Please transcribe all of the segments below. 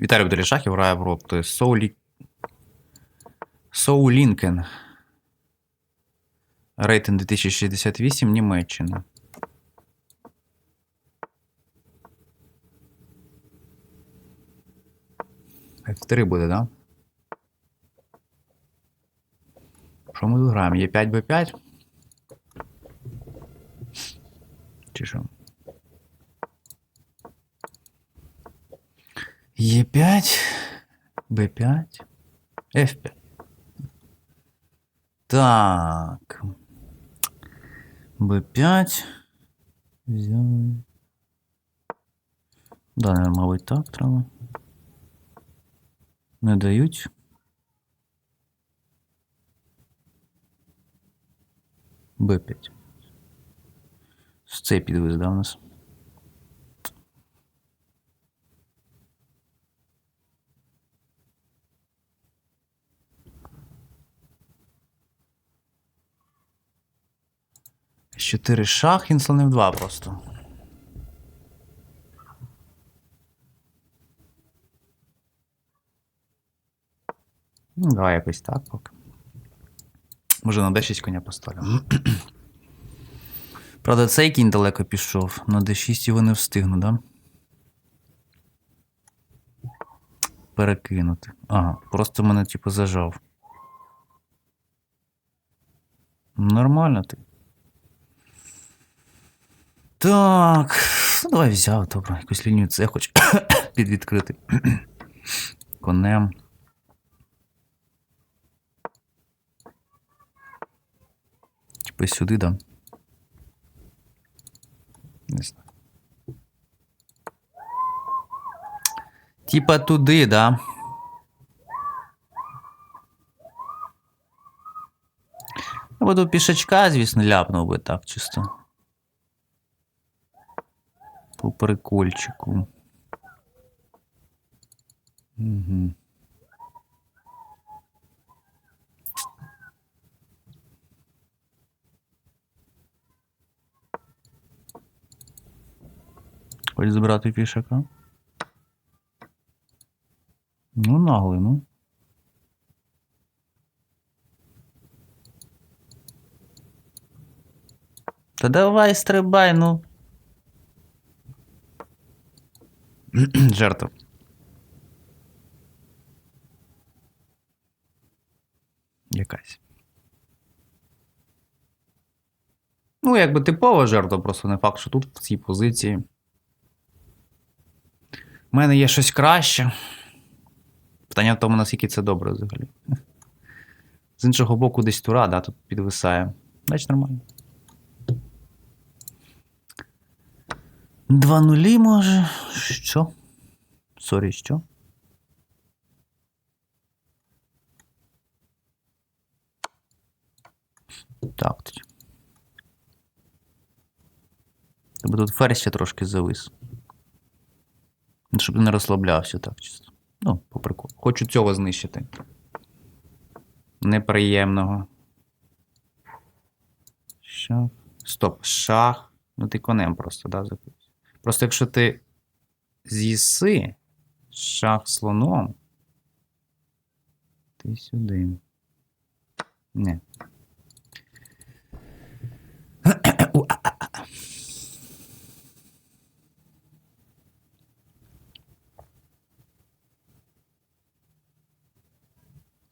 Віталій Бутелі Шахів грає проти Соулі... Соу Лінкен. Рейтинг 2068 Німеччина. F3 буде, да? Що ми тут граємо? Є 5 Б5? Чи що? Е5, Б5, F5. Так. Б5. Взяли. Да, наверное, мабуть, так треба. Не дають. Б5. З цей підвис, да, у нас? Чотири шах, він слонив два просто. Ну, давай якось так поки. Може на D6 коня поставлю. Правда, цей кінь далеко пішов. На D6 його не встигну, да? Перекинути. Ага, просто мене, типу, зажав. Нормально ти. Так. Ну, давай взяв, добре. Якусь лінію це хоч підвідкрити. Конем. Типа сюди, да? Не знаю. Типа туди, да? Я буду пішачка, звісно, ляпнув би так чисто. По прикольчику. Угу. Хочеш забрати пішака? Ну, наглий, ну. Та давай стрибай, ну. Жертва. Якась. Ну, якби типова жертва, просто не факт, що тут в цій позиції. У мене є щось краще. Питання в тому, наскільки це добре взагалі. З іншого боку, десь тура, да, тут підвисає. Значить, нормально. Два нулі, може. Що? Сорі, що? Так тоді. Тебе тут ферзь ще трошки завис. Щоб не розслаблявся так чисто. Ну, по приколу. Хочу цього знищити. Неприємного. Шах. Стоп, шах. Ну ти конем просто, да, закрився. Просто якщо ти з'їси шах слоном. Ти сюди. Не.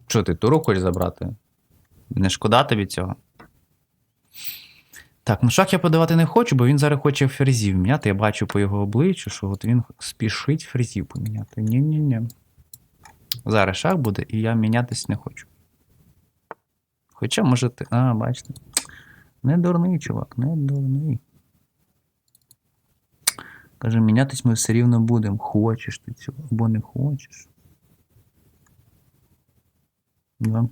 Що ти туру хочеш забрати? Не шкода тобі цього? Так, ну шах я подавати не хочу, бо він зараз хоче ферзів міняти. Я бачу по його обличчю, що от він спішить ферзів поміняти. Ні-ні-ні. Зараз шах буде, і я мінятись не хочу. Хоча, може ти. А, бачите. Не дурний, чувак, не дурний. Каже, мінятись ми все рівно будемо. Хочеш ти цього, або не хочеш. Да.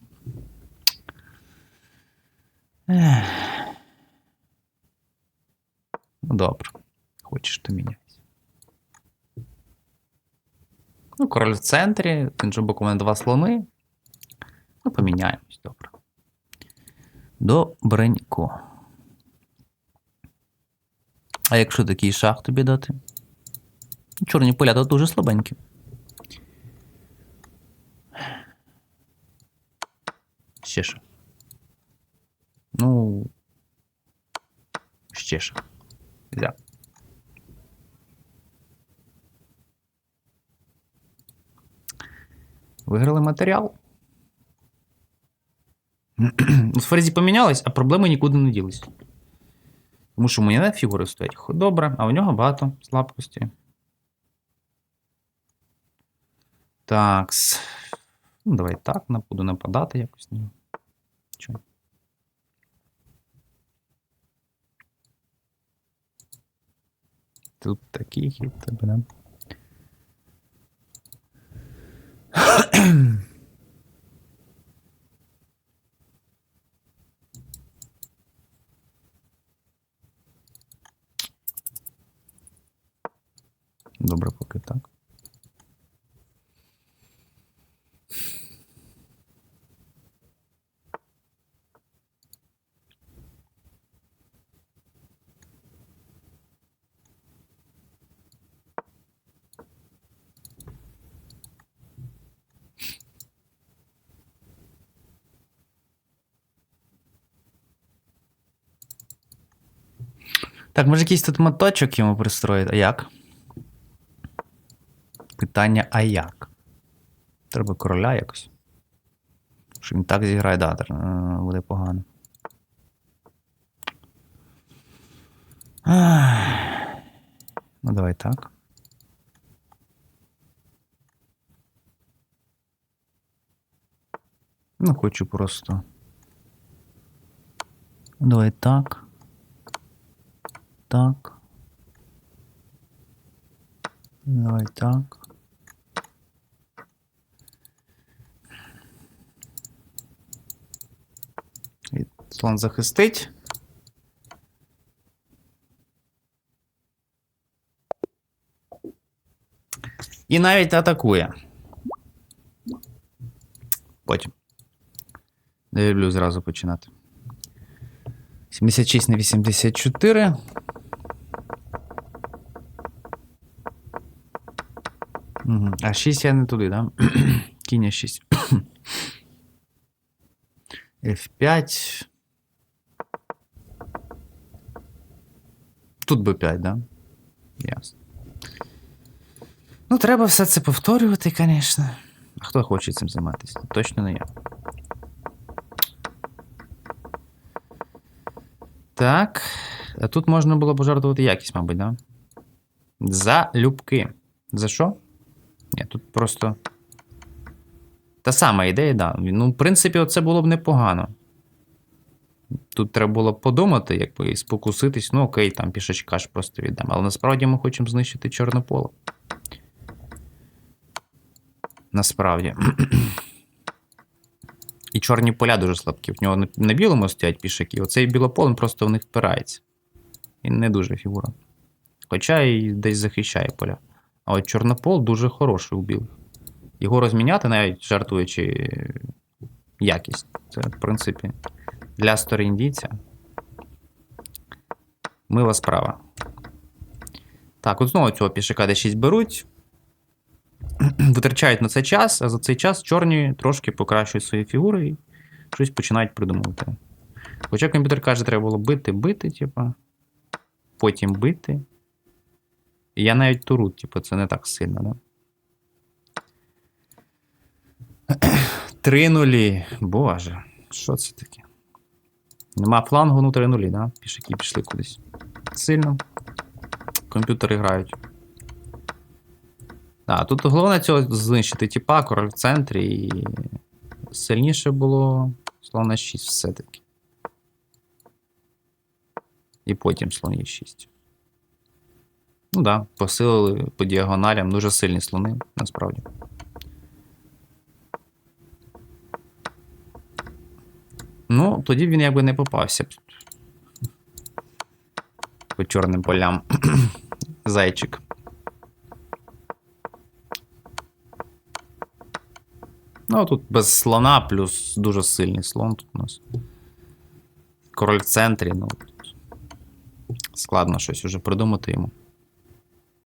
Ех. Ну добре. Хочеш, ти міняйся. Ну, король в центрі, з іншого боку, у мене два слони. Ну, поміняємось, добре. Добренько. А якщо такий шах тобі дати? Чорні поля то дуже слабенькі. Ще що? Ну. Ще що? Взяв. Виграли матеріал. Ну, Ферзі помінялись, а проблеми нікуди не ділись. Тому що у мене фігури стоять добре, а у нього багато слабкості. Так. Ну, давай так, буду нападати якось на нього. Чого? Тут такий хід тебе, да? Добре, поки так. Так, може якийсь тут моточок йому пристроїти. А як? Питання, а як? Треба короля якось. Що він так зіграє, да, е, буде погано. Ну, давай так. Ну, хочу просто. Давай так. Так. Давай так. І Слон захистить. І навіть атакує. Потім. Не люблю зразу починати. 76 на 84. А 6 я не туди, да? Кінь 6. F5. Тут B5, да? Ясно. Ну, треба все це повторювати, звісно. А хто хоче цим займатися? Точно не я. Так. А тут можна було пожартувати якість, мабуть, да? За любки. За що? Ні, тут просто. Та сама ідея, да. Ну, в принципі, оце було б непогано. Тут треба було подумати, якби і спокуситись. Ну, окей, там пішачка ж просто віддам. Але насправді ми хочемо знищити чорне поле. Насправді. І чорні поля дуже слабкі. В нього на- білому стоять пішаки. Оцей білополем просто в них впирається. І не дуже фігура. Хоча і десь захищає поля. А от чорнопол дуже хороший у білих. Його розміняти, навіть жартуючи якість. Це, в принципі, для сторіндійця. Мила справа. Так, от знову цього пішака D6 беруть. Витрачають на це час, а за цей час чорні трошки покращують свої фігури і щось починають придумувати. Хоча комп'ютер каже, треба було бити, бити, типа. Потім бити. Я навіть туру, типу, це не так сильно, да? Три нулі. Боже, що це таке? Нема флангу, ну три нулі, да? Пішаки пішли кудись. Сильно. Комп'ютери грають. А, тут головне цього знищити тіпа, король в центрі і сильніше було слон на 6 все-таки. І потім слон є 6. Ну так, да, посилили по діагоналям. Дуже сильні слони, насправді. Ну, тоді він якби не попався. По чорним полям. Зайчик. Ну, тут без слона, плюс дуже сильний слон тут у нас. Король в центрі, ну. Складно щось уже придумати йому.